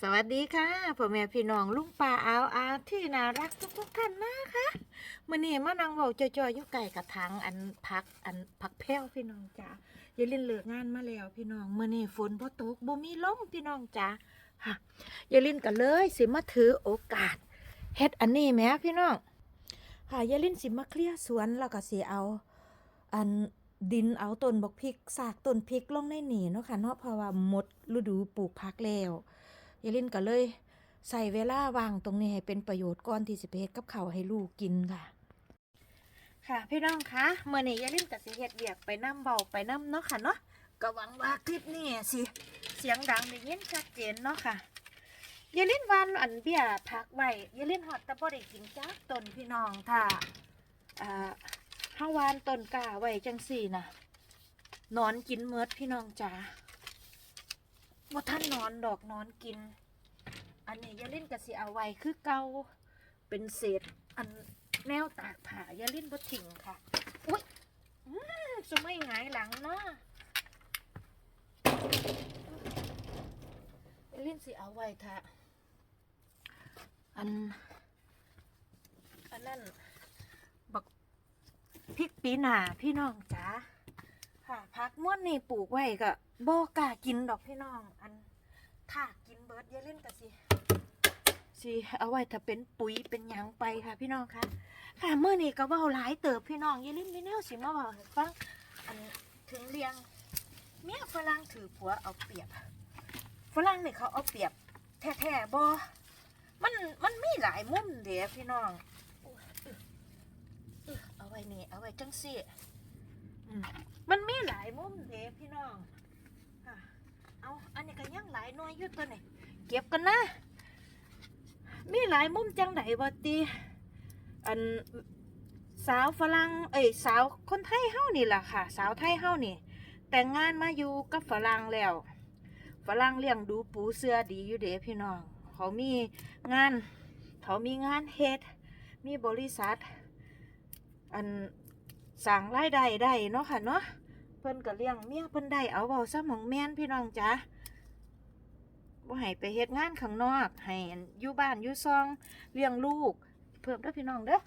สวัสดีค่ะพ่อแม่พี่น้องลุงป่าอาวอาที่น่ารักทุกทุกท่านนะคะมื่อนี้มานังเว้าจอยๆอยู่ไก่กระถางอันพักอันพักแพ้วพี่น้องจ้าอย่าล่นเลิกงานมาแล้วพี่น้องมื่อนี้ฝนพอตกบ่มีลมพี่น้องจ้าฮะอย่าล่นกันเลยสิมาถือโอกาสเฮ็ดอันนี้แหมพี่น้องค่ะอย่าล่นสิมาเคลียร์สวนแล้วก็สิเอา อันดินเอาต้นบักพริกสากต้นพริกลงในหนีเนาะค่ะเนาะเพราะว่าหมดฤดูปลูกผักแล้ว ยายลินก็เลยใส่เวลาว่างตรงนี้ให้เป็นประโยชน์ก่อนที่สิไปเฮ็ดกับเขาให้ลูกกินค่ะ ค่ะพี่น้องคะเมื่อนี้ยายลินกับสิเฮ็ดเวียกไปน้ำเบาไปน้ำเนาะค่ะเนาะก็หวังว่าคลิปนี้สิเสียงดังได้ยินชัดเจนเนาะค่ะยายลินวานอันเบียพักไว้ยายลินฮอดต่บ่ได้กินจักต้นพี่น้องค่ะอ่าฮาวานต้นกาไว้จังสี่นะนอนกินเมิดพี่น้องจ๋า ว่าท่านนอนดอกนอนกิน อันนี้อยาเล่นกะสิเอาไว้คือเกาเป็นเศษอันแนวตากผ้าอยาเล่นบ่ทิ้งค่ะ อุ้ยจะไม่หงายหลังเนาะอยาเล่นสิเอาไว้ท่ะอัน อันนั้นบักพริกปีหนาพี่น้องจ๋าค่ะพักม้วนนี่ปลูกไว้ก็ บกล้ากินดอกพี่น้อง อันถ้ากินเบิร์ดยาเล่นกันสิสิเอาไว้ถ้าเป็นปุ๋ยเป็นหยังไปค่ะ พี่น้องคะค่ะเมื่อนี้ก็เว้าหลายเติบพี่น้องยาเล่นไม่แน่สิมาเว้าให้ฟังอันถึงเรียงเมียฝรั่งถือผัวเอาเปรียบฝรั่งนี่เขาเอาเปรียบแท้ๆบ่มันมันมีหลายมุมเด้พี่น้องเออเอาไว้นี่เอาไว้จังสิมันมีหลายมุมเด้พี่น้อง เอาอันนี้ก็ยังหลายหน่วยอยู่ตัวนี่เก็บกันนะ มีหลายมุมจังไหนวะตีอันสาวฝรั่งเอ้ยสาวคนไทยเฮานี่ล่ะค่ะ สาวไทยเฮานี่ แต่งงานมาอยู่กับฝรั่งแล้วฝรั่งเลี้ยงดูปูเสื้อดีอยู่เด้พี่น้อง เขามีงาน เขามีงานเฮ็ด มีบริษัท อันสั่งรายได้ได้เนาะค่ะเนาะ เพิ่นก็เลี้ยงเมียเพิ่นได้เอาเบาซะหมองแม่นพี่น้องจ้ะบ่ให้ไปเฮ็ดงานข้างนอกให้อยู่บ้านอยู่ซองเลี้ยงลูก เพิ่มเด้อพี่น้องเด้อ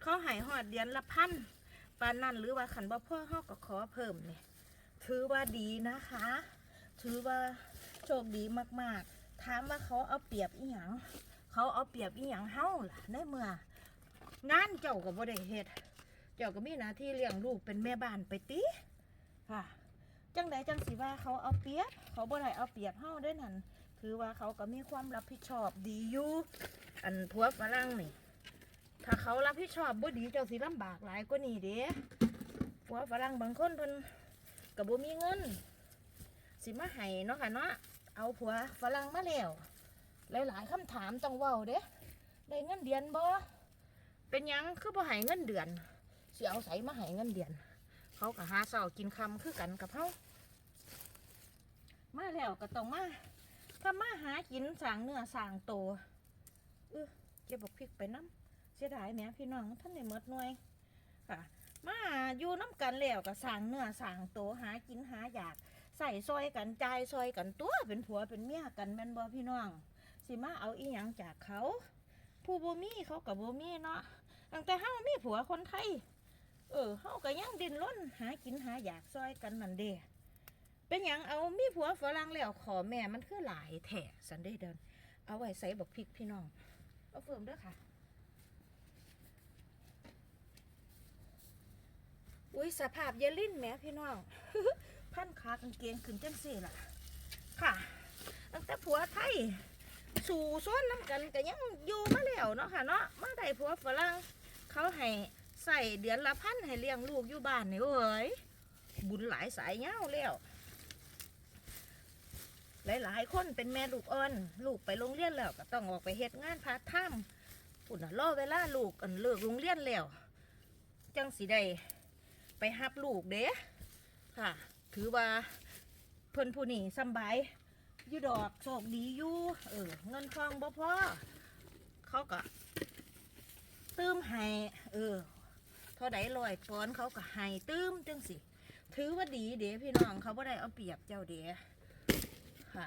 เขาให้ฮอดเดือนละพันปานนั้นหรือว่าขันบ่พ่อเฮาก็ขอเพิ่มนี่ถือว่าดีนะคะ ถือว่าโชคดีมากๆถามว่าเขาเอาเปรียบอีหยังเขาเอาเปรียบอีหยังเฮาล่ะในเมื่องานเจ้าก็บ่ได้เฮ็ด เจ้าก็มีหน้าที่เลี้ยงลูกเป็นแม่บ้านไปติค่ะ จังใดจังสิว่าเขาเอาเปรียบ เขาบ่ได้เอาเปรียบเฮาด้อนั่นถือว่าเขาก็มีความรับผิดชอบดีอยู่อันผัวฝรั่งนี่ ถ้าเขารับผิดชอบบ่ดีเจ้าสิลำบากหลายกว่านี้เด้ผัวฝรั่งบางคนเพิ่นก็บ่มีเงิน สิมาให้เนาะค่ะเนาะเอาผัวฝรั่งมาแล้วหลายๆคำถามต้องเว้าเด้ได้เงินเดือนบ่เป็นยังคือบ่ให้เงินเดือน สิเอาใส่มาให้เงินเดือน เขาก็หาเช้ากินคำคือกันกับเฮามาแล้วก็ต้องมาถ้ามาหากินสางเนื้อสางโตเออเก็บบักพริกไปน้ำเสียดายแม่พี่น้องท่านได้หมดหน่วยค่ะ มาอยู่น้ำกันแล้วก็สางเนื้อสางโตหากินหาอยากใส่ซอยกันใจายซอยกันตัวเป็นผัวเป็นเมียกันแม่นบ่พี่น้อง สิมาเอาอีหยังจากเขา ผู้บ่มีเขากับบ่มีเนาะตั้งแต่เฮามีผัวคนไทย เออเฮาก็ยังดิ้นรนหากินหาอยากซอยกันนั่นเด้เป็นหยังเอามีผัวฝรั่งแล้วขอแม่มันคือหลายแถสันได้เดิน เอาไว้ใส่บักพริกพี่น้องเอาเฟิ่มเด้อค่ะ อุ้ยสภาพเยลิ่นแม่พี่น้อง พันขากางเกงขึ้นจังสี่ล่ะ ค่ะ ตั้งแต่ผัวไทย สู่ซ้อนน้ำกันก็ยังอยู่มาแล้วเนาะค่ะเนาะมาได้ผัวฝรั่งเขาให้ ใส่เดือนละพันให้เลี้ยงลูกอยู่บ้านนี่เอ้ยบุญหลายสายเงาแล้วหลายๆคนเป็นแม่ลูกอ่อนลูกไปโรงเรียนแล้วก็ต้องออกไปเฮ็ดงานพาร์ทไทม์ปุ่นน่ะรอเวลาลูกอันเลิกโรงเรียนแล้วจังสิได้ไปหับลูกเด้ค่ะ ถือว่าเพิ่นผู้นี้สบายอยู่ดอกโชคดีอยู่เออเงินทองบ่พอเขาก็ตื้มให้เออ ท่าใดลอยปอนเขาก็ให้ตื้มจังสิ ถือว่าดีเด้พี่น้องเขาบ่ได้เอาเปรียบเจ้าเด้ค่ะ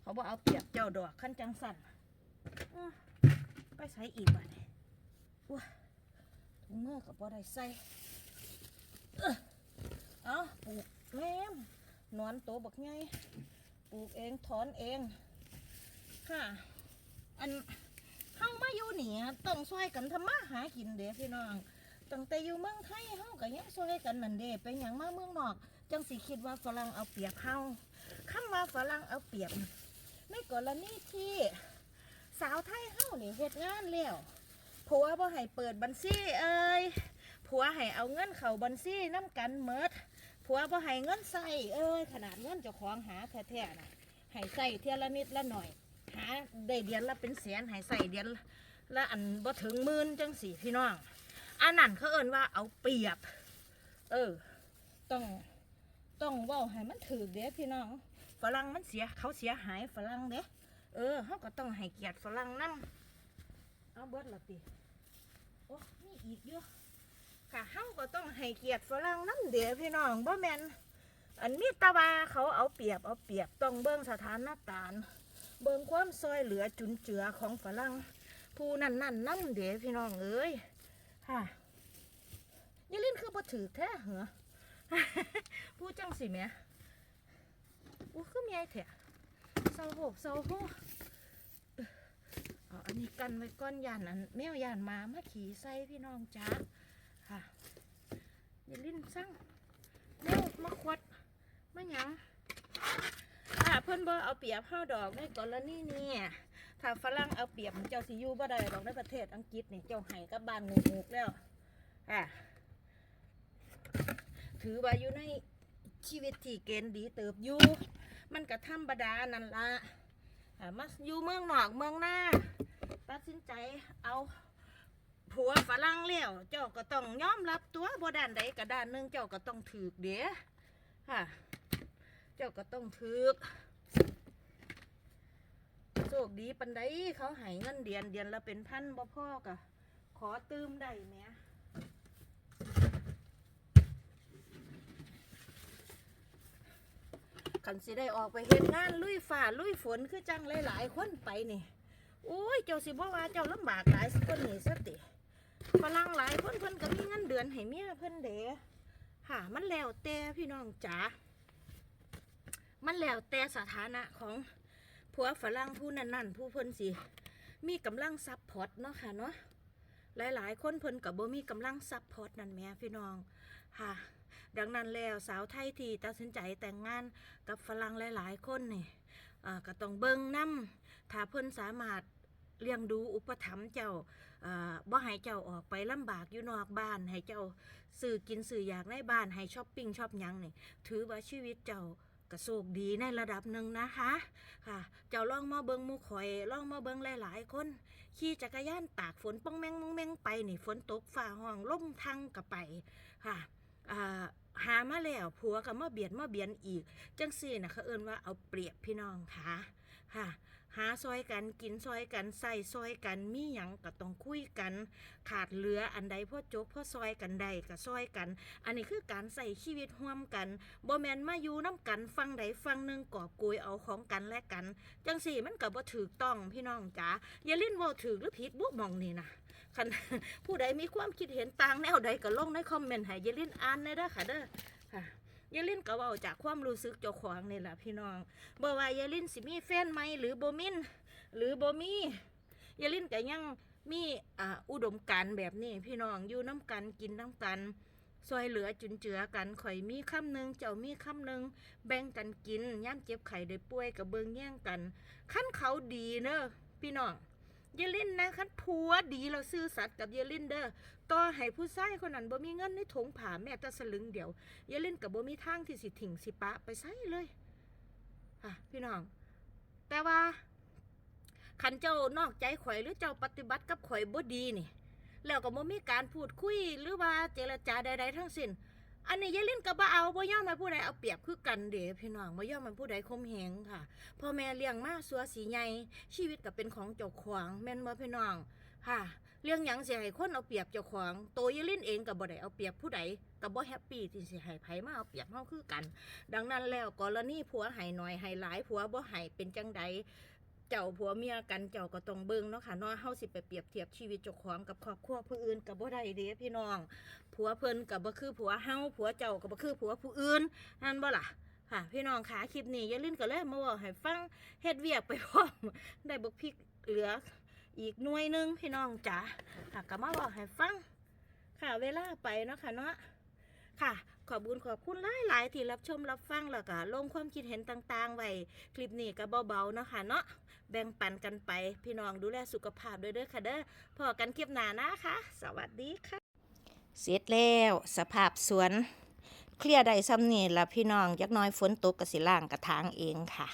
เขาบอกเอาเปรียบเจ้าดอกขั้นจังสันไปใส่อีกบ่เนี่ยว้าถุงมือกับบ่ได้ใส่เอ้อเอาปลูกแม่มนอนโตบักไงปลูกเองถอนเองค่ะ อันเฮามาอยู่นี่ต้องช่วยกันทำมาหากินเด้พี่น้อง ตั้งแต่อยู่เมืองไทยเฮาก็ยังช่วยกันนั่นเด้ไปหยังมาเมืองนอก จังสิคิดว่าฝรั่งเอาเปรียบเฮาคำว่าฝรั่งเอาเปรียบในกรณีที่สาวไทยเฮานี่เฮ็ดงานแล้วผัวบ่ให้เปิดบัญชีเอ้ยผัวให้เอาเงินเข้าบัญชีนํกันเมิดผัวบ่ให้เงินใส่เอ้ยขนาดเงินเจ้าของหาแท้ๆน่ะให้ใส่เทียละนิดละหน่อย หาได้เดือนละเป็นแสนให้ใส่เดือนละอันบ่ถึงหมื่นจังสี่พี่น้อง อันนั้นเขาเอิ้นว่าเอาเปรียบ เออ ต้องต้องว้าให้มันถูกเด้พี่น้องฝรั่งมันเสียเขาเสียหายฝรั่งเด้เออเขาก็ต้องให้เกียรติฝรั่งนั่เอาเบิดละติโอ้มีอีกเยอะค่ะเขาก็ต้องให้เกียรติฝรั่งนั่เดี๋ยพี่น้องบ่แมนอันนี้ตาบาเขาเอาเปรียบเอาเปรียบต้องเบิ่งสถานการณ์เบิ่งความซอยเหลือจุนเจือของฝรั่งผู้นั่นนั่นนั่เดี๋ยพี่น้องเอ้ย ค่ะยี่ลินคือบ่ถือแท้เหรอผู้จังสิแม่อู้คือมียแท้เศร้าโหกเศร้าโหเอาอันนี้กันไว้ก้อนยานอันแมวยานมามาขี่ใส่พี่น้องจ้าค่ะย่ลินสั่งแมวมาขวดมาหยังถ้าเพิ่นบ่เอาเปียบเฮาดอกในกรณีนี้ ถ้าฝรั่งเอาเปรียบเจ้าสิอยู่บ่ได้ดอกในประเทศอังกฤษนี่เจ้าให้กับบ้านงูกๆแล้วอะถือว่าอยู่ในชีวิตที่เกณฑ์ดีเติบอยู่มันก็ธรรมดานั่นละอ่ามาอยู่เมืองนอกเมืองหน้าตัดสินใจเอาผัวฝรั่งเลี้ยวเจ้าก็ต้องยอมรับตัวบ่ด้านใดก็ด้านหนึงเจ้าก็ต้องถือเดี๋ยค่ะ เจ้าก็ต้องถือ ชคดีปันใดเขาให้เงินเดือนเดือนละเป็นพันบ่พ่อก็ขอตืมได้ไหมขันสิได้ออกไปเฮ็ดงานลุยฝ่าลุยฝนคือจังหลายๆคนไปนี่โอ้ยเจ้าสิบ่ว่าเจ้าลำบากหลายคนนี่สติฝรั่งหลายคนเพิ่นก็มีเงินเดือนให้เมียเพิ่นเด้ค่ะมันแล้วแต่พี่น้องจ๋ามันแล้วแต่สถานะของ ผัวฝรั่งผู้นั้นๆผู้เพิ่นสิมีกำลังซัพพอร์ตเนาะค่ะเนาะหลาย ๆ คนเพิ่นก็บ่มีกำลังซัพพอร์ตนั่นแม่พี่น้องค่ะ ดังนั้นแล้วสาวไทยที่ตัดสินใจแต่งงานกับฝรั่งหลาย ๆ คนนี่ก็ต้องเบิ่งนํถ้าเพิ่นสามารถเลี้ยงดูอุปถัมภ์เจ้าอ่าบ่ให้เจ้าออกไปลำบากอยู่นอกบ้าน ให้เจ้าซื้อกินซื้ออยากในบ้านให้ช้อปปิ้งช้อปยังนี่ถือว่าชีวิตเจ้า ก็โชคดีในระดับหนึ่งนะคะค่ะ เจ้าลองมาเบิงมูข่อยลองมาเบิงหลาย ๆ คน ขี่จักรยานตากฝนป้องแมงมองแมงไปนี่ฝนตกฟ้าห้องล่มทังก็ไปค่ะอ่าหามาแล้วผัวก็มาเบียดมาเบียนอีก จังสี่นะเขาเอิ้นว่าเอาเปรียบพี่น้องค่ะ ค่ะ หาซอยกันกินซอยกันใส่ซอยกันมีหยังก็ต้องคุยกัน ขาดเหลืออันใดพ่อจกพ่อซอยกันใดก็ซอยกัน อันนี้คือการใส่ชีวิตร่วมกันบ่แมนมาอยู่น้ำกันฟังใดฟังหนึ่งกอบโกยเอาของกันและกัน จังสี่มันก็บ่ถูกต้องพี่น้องจ๋าอย่าลิ้นว่าถูกหรือผิดบุมองนี่นะคันผู้ใดมีความคิดเห็นต่างแนวใดก็ลงในคอมเมนต์ให้อย่าลิ้นอ่านในเด้อค่ะเด้อค่ะอ ยาลินก็เว้าจากความรู้สึกเจ้าของนี่แหละพี่น้องบ่ว่าอย่าลินสิมีแฟนไหมหรือบ่มินหรือบ่มียาลินก็ยังมีอ่าอุดมการแบบนี้พี่น้องอยู่น้ำกันกินน้ำกันซอยเหลือจุนเจือกันข่อยมีคำหนึ่งเจ้ามีคำหนึ่งแบ่งกันกินย่ำเจ็บไข้ได้ป่วยกับเบิงแย่งกันขั้นเขาดีเนอะพี่น้อง เยาลินนะคันผัวดีเราซื่อสัตย์กับเยาลินเด้อต่อให้ผู้ชายคนนั้นบ่มีเงินในถุงผ้าแม้แต่สลึงเดียวเยาลินกับบ่มีทางที่สิถิงสิปะไปใส่เลยค่ะพี่น้อง แต่ว่าคันเจ้านอกใจข่อยหรือเจ้าปฏิบัติกับข่อยบ่ดีนี่ แล้วก็บ่มีการพูดคุยหรือว่าเจรจาใดๆทั้งสิ้น อันนี้ยายลินก็บ่เอาบ่ย่อมให้ผู้ใดเอาเปรียบคือกันเด้พี่น้องบ่ย่อมให้ผู้ใดข่มเหงค่ะพ่อแม่เลี้ยงมาสัวสีใหญ่ชีวิตก็เป็นของเจ้าของแม่นบ่พี่น้องค่ะเรื่องหยังสิให้คนเอาเปรียบเจ้าของโตยายลินเองก็บ่ได้เอาเปรียบผู้ใดก็บ่แฮปปี้ที่สิให้ไผมาเอาเปรียบเฮาคือกัน ดังนั้นแล้วกรณีผัวให้น้อยให้หลายผัวบ่ให้เป็นจังใด เจ้าผัวเมียกันเจ้าก็ต้องเบิ่งเนาะค่ะเนาะเฮาสิไปเปรียบเทียบชีวิตเจ้าของกับครอบครัวผู้อื่นก็บ่ได้เด้พี่น้อง ผัวเพิ่นก็บ่คือผัวเฮาผัวเจ้าก็บ่คือผัวผู้อื่นนั่นบ่ล่ะค่ะ พี่น้องคะคลิปนี้อย่าลินก็เลยมาเว้าให้ฟังเฮ็ดเวียกไปพร้อมได้บักพริกเหลืออีกหน่วยหนึงพี่น้องจ๋าค่ะก็มาบอกให้ฟังค่ะเวลาไปเนาะค่ะเนาะค่ะ ขอบคุญขอบคุณหลายๆที่รับชมรับฟังแล้วก็ลงความคิดเห็นต่างๆ ไว้คลิปนี้ก็เบาๆนะคะเนาะแบ่งปันกันไป พี่น้องดูแลสุขภาพด้วยเด้อค่ะเด้อพอกันคลิปหน้านะคะ สวัสดีค่ะ เสร็จแล้วสภาพสวน เคลียร์ได้ซ้ำนี่ละพี่น้องยักน้อยฝนตกกระสิล่างกระถางเองค่ะ